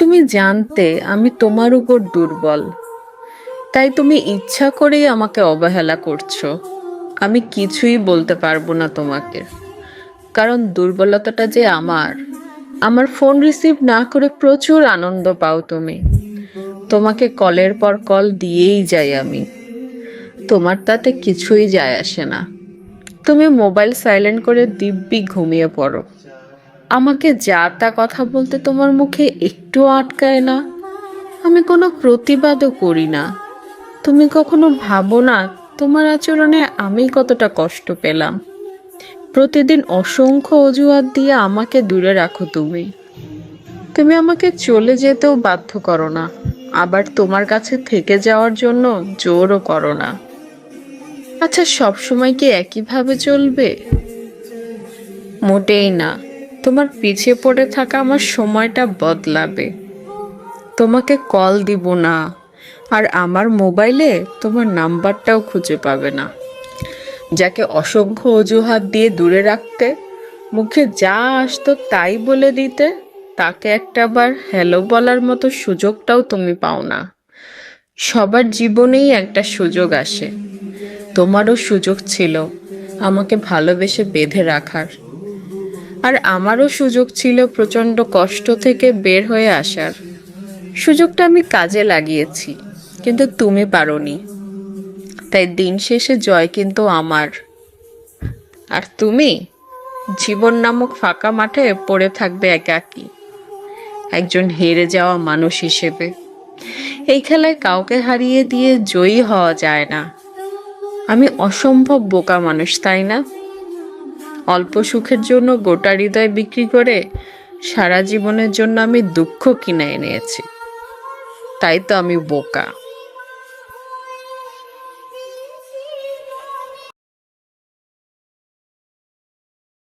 তুমি জানতে আমি তোমার উপর দুর্বল। তাই তুমি ইচ্ছা করেই আমাকে অবহেলা করছ। আমি কিছুই বলতে পারব না তোমাকে। কারণ দুর্বলতাটা যে আমার আমার ফোন রিসিভ না করে প্রচুর আনন্দ পাও তুমি। তোমাকে কলের পর কল দিয়েই যাই আমি। তোমার তাতে কিছুই যায় আসে না। তুমি মোবাইল সাইলেন্ট করে দিব্যি ঘুমিয়ে পড়ো। আমাকে যা তা কথা বলতে তোমার মুখে একটু আটকায় না। আমি কোনো প্রতিবাদও করি না। তুমি কখনো ভাবো না, তোমার আচরণে আমি কতটা কষ্ট পেলাম। প্রতিদিন অসংখ্য অজুহাত দিয়ে আমাকে দূরে রাখো তুমি। তুমি আমাকে চলে যেতেও বাধ্য করো না, আবার তোমার কাছে থেকে যাওয়ার জন্য জোরও করো না। আচ্ছা সবসময় কি একইভাবে চলবে? মোটেই না। তোমার পিছিয়ে পড়ে থাকা আমার সময়টা বদলাবে। তোমাকে কল দিব না। আর আমার মোবাইলে তোমার নাম্বারটাও খুঁজে পাবে না। যাকে অসংখ্য অজুহাত দিয়ে দূরে রাখতে, মুখে যা আসতো তাই বলে দিতে, তাকে একটা বার হ্যালো বলার মতো সুযোগটাও তুমি পাও না। সবার জীবনেই একটা সুযোগ আসে। তোমারও সুযোগ ছিল আমাকে ভালোবেসে বেঁধে রাখার। আর আমারও সুযোগ ছিল প্রচণ্ড কষ্ট থেকে বের হয়ে আসার। সুযোগটা আমি কাজে লাগিয়েছি, কিন্তু তুমি পারোনি। তাই দিন শেষে জয় কিন্তু আমার। আর তুমি? জীবন নামক ফাঁকা মাঠে পড়ে থাকবে একাকী। একজন হেরে যাওয়া মানুষ হিসেবে। এই খেলায় কাউকে হারিয়ে দিয়ে জয়ী হওয়া যায় না। আমি অসম্ভব বোকা মানুষ, তাই না? অল্প সুখের জন্য গোটা হৃদয় বিক্রি করে সারা জীবনের জন্য আমি দুঃখ কিনে এনেছি। তাই তো আমি বোকা।